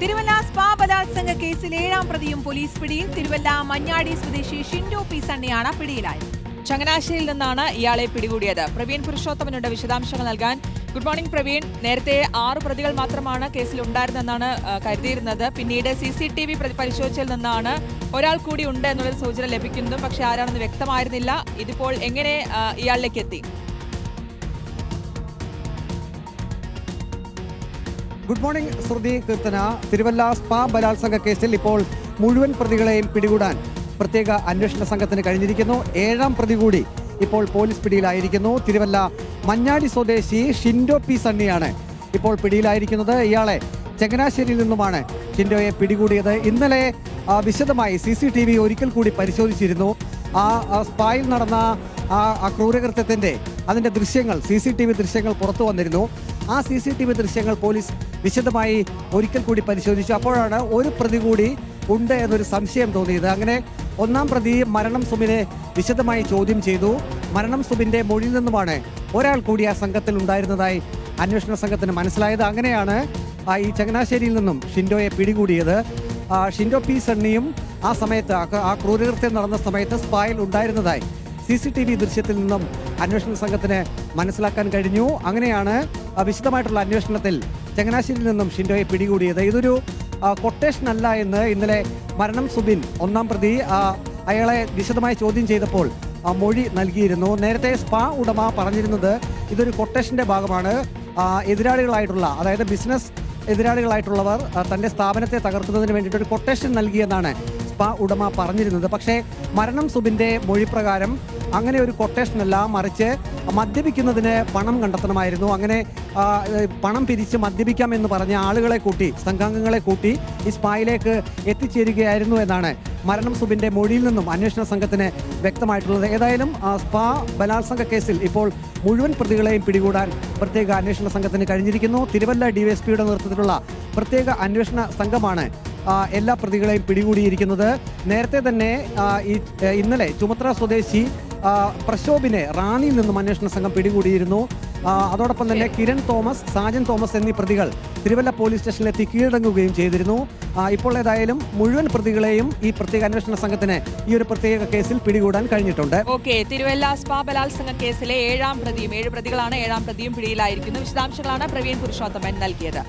Thiruvalla spa ബലാത്സംഗ കേസിൽ ഏഴാം പ്രതിയും പോലീസ് പിടിയിൽ. തിരുവല്ല മഞ്ഞാടി സ്വദേശി ഷിൻഡോ പി സണ്ണിയാണ് പിടിയിലായത്. ചങ്ങനാശ്ശേരിയിൽ നിന്നാണ് ഇയാളെ പിടികൂടിയത്. പ്രവീൺ പുരുഷോത്തമനുണ്ട് വിശദാംശങ്ങൾ നൽകാൻ ഗുഡ് മോർണിംഗ് പ്രവീൺ. നേരത്തെ ആറ് പ്രതികൾ മാത്രമാണ് കേസിൽ ഉണ്ടായിരുന്നെന്നാണ് കരുതിയിരുന്നത്. പിന്നീട് സി സി ടി വി പരിശോധിച്ചതിൽ നിന്നാണ് ഒരാൾ കൂടി ഉണ്ട് എന്നുള്ളൊരു സൂചന ലഭിക്കുന്നു പക്ഷേ ആരാണെന്ന് വ്യക്തമായിരുന്നില്ല. ഇതിപ്പോൾ എങ്ങനെ ഇയാളിലേക്ക് എത്തി? Good morning Shruti Keerthana. Thiruvalla spa ബലാത്സംഗ കേസിൽ ഇപ്പോൾ മുഴുവൻ പ്രതികളെയും പിടികൂടാൻ പ്രത്യേക അന്വേഷണ സംഘത്തിന് കഴിഞ്ഞിരിക്കുന്നു. ഏഴാം പ്രതി കൂടി ഇപ്പോൾ പോലീസ് പിടിയിലായിരിക്കുന്നു. തിരുവല്ല മഞ്ഞാടി സ്വദേശി ഷിൻഡോ പി സണ്ണിയാണ് ഇപ്പോൾ പിടിയിലായിരിക്കുന്നത്. ഇയാളെ ചങ്ങനാശ്ശേരിയിൽ നിന്നുമാണ് ഷിൻഡോയെ പിടികൂടിയത്. ഇന്നലെ വിശദമായി സി സി ടി വി ഒരിക്കൽ കൂടി പരിശോധിച്ചിരുന്നു. ആ സ്പായിൽ നടന്ന ആ ആ ക്രൂരകൃത്യത്തിന്റെ അതിന്റെ ദൃശ്യങ്ങൾ സി സി ടി വി ദൃശ്യങ്ങൾ പുറത്തു വന്നിരുന്നു. ആ സി സി ടി വി ദൃശ്യങ്ങൾ പോലീസ് വിശദമായി ഒരിക്കൽ കൂടി പരിശോധിച്ചു. അപ്പോഴാണ് ഒരു പ്രതി കൂടി ഉണ്ട് എന്നൊരു സംശയം തോന്നിയത്. അങ്ങനെ ഒന്നാം പ്രതി മരണം സുമിനെ വിശദമായി ചോദ്യം ചെയ്തു. മരണം സുമിന്റെ മൊഴിയിൽ നിന്നുമാണ് ഒരാൾ കൂടി ആ സംഘത്തിൽ ഉണ്ടായിരുന്നതായി അന്വേഷണ സംഘത്തിന് മനസ്സിലായത്. അങ്ങനെയാണ് ഈ ചങ്ങനാശ്ശേരിയിൽ നിന്നും ഷിൻഡോയെ പിടികൂടിയത്. ഷിൻഡോ പി സണ്ണിയും ആ സമയത്ത് ആ ക്രൂരകൃത്യം നടന്ന സമയത്ത് സ്പായിൽ ഉണ്ടായിരുന്നതായി സി സി ടി വി ദൃശ്യത്തിൽ നിന്നും അന്വേഷണ സംഘത്തിന് മനസ്സിലാക്കാൻ കഴിഞ്ഞു. അങ്ങനെയാണ് വിശദമായിട്ടുള്ള അന്വേഷണത്തിൽ ചങ്ങനാശ്ശേരിയിൽ നിന്നും ഷിൻഡോയെ പിടികൂടിയത്. ഇതൊരു കൊട്ടേഷൻ അല്ല എന്ന് ഇന്നലെ മരണം സുബിൻ ഒന്നാം പ്രതി അയാളെ വിശദമായി ചോദ്യം ചെയ്തപ്പോൾ മൊഴി നൽകിയിരുന്നു. നേരത്തെ സ്പാ ഉടമ പറഞ്ഞിരുന്നത് ഇതൊരു കൊട്ടേഷന്റെ ഭാഗമാണ്. എതിരാളികളായിട്ടുള്ള അതായത് ബിസിനസ് എതിരാളികളായിട്ടുള്ളവർ തന്റെ സ്ഥാപനത്തെ തകർക്കുന്നതിന് വേണ്ടിയിട്ട് ഒരു കൊട്ടേഷൻ നൽകിയെന്നാണ് സ്പാ ഉടമ പറഞ്ഞിരുന്നത്. പക്ഷേ മരണം സുബിന്റെ മൊഴിപ്രകാരം അങ്ങനെ ഒരു കൊട്ടേഷനല്ല മറിച്ച് മദ്യപിക്കുന്നതിന് പണം കണ്ടെത്തണമായിരുന്നു. അങ്ങനെ പണം പിരിച്ച് മദ്യപിക്കാം എന്ന് പറഞ്ഞ ആളുകളെ കൂട്ടി സംഘാംഗങ്ങളെ കൂട്ടി ഈ സ്പായിലേക്ക് എത്തിച്ചേരുകയായിരുന്നു എന്നാണ് മരണം സുബിന്റെ മൊഴിയിൽ നിന്നും അന്വേഷണ സംഘത്തിന് വ്യക്തമായിട്ടുള്ളത്. ഏതായാലും സ്പാ ബലാത്സംഗ കേസിൽ ഇപ്പോൾ മുഴുവൻ പ്രതികളെയും പിടികൂടാൻ പ്രത്യേക അന്വേഷണ സംഘത്തിന് കഴിഞ്ഞിരിക്കുന്നു. തിരുവല്ല ഡിവൈഎസ്പിയുടെ നേതൃത്വത്തിലുള്ള പ്രത്യേക അന്വേഷണ സംഘമാണ് എല്ലാ പ്രതികളെയും പിടികൂടിയിരിക്കുന്നത്. നേരത്തെ തന്നെ ഇന്നലെ ചുമത്ര സ്വദേശി പ്രശോഭിനെ റാന്നിയിൽ നിന്നും അന്വേഷണ സംഘം പിടികൂടിയിരുന്നു. അതോടൊപ്പം തന്നെ കിരൺ തോമസ് സാജൻ തോമസ് എന്നീ പ്രതികൾ തിരുവല്ല പോലീസ് സ്റ്റേഷനിലെത്തി കീഴടങ്ങുകയും ചെയ്തിരുന്നു. ഇപ്പോൾ ഏതായാലും മുഴുവൻ പ്രതികളെയും ഈ പ്രത്യേക അന്വേഷണ സംഘത്തിന് ഈ ഒരു പ്രത്യേക കേസിൽ പിടികൂടാൻ കഴിഞ്ഞിട്ടുണ്ട്. ഓക്കെ തിരുവല്ല സ്പാ ബലാത്സംഗ കേസിലെ ഏഴാം പ്രതിയും ഏഴ് പ്രതികളാണ് ഏഴാം പ്രതിയും പിടിയിലായിരിക്കുന്നു. വിശദാംശങ്ങളാണ് പ്രവീൺ പുരുഷോത്തമൻ നൽകിയത്.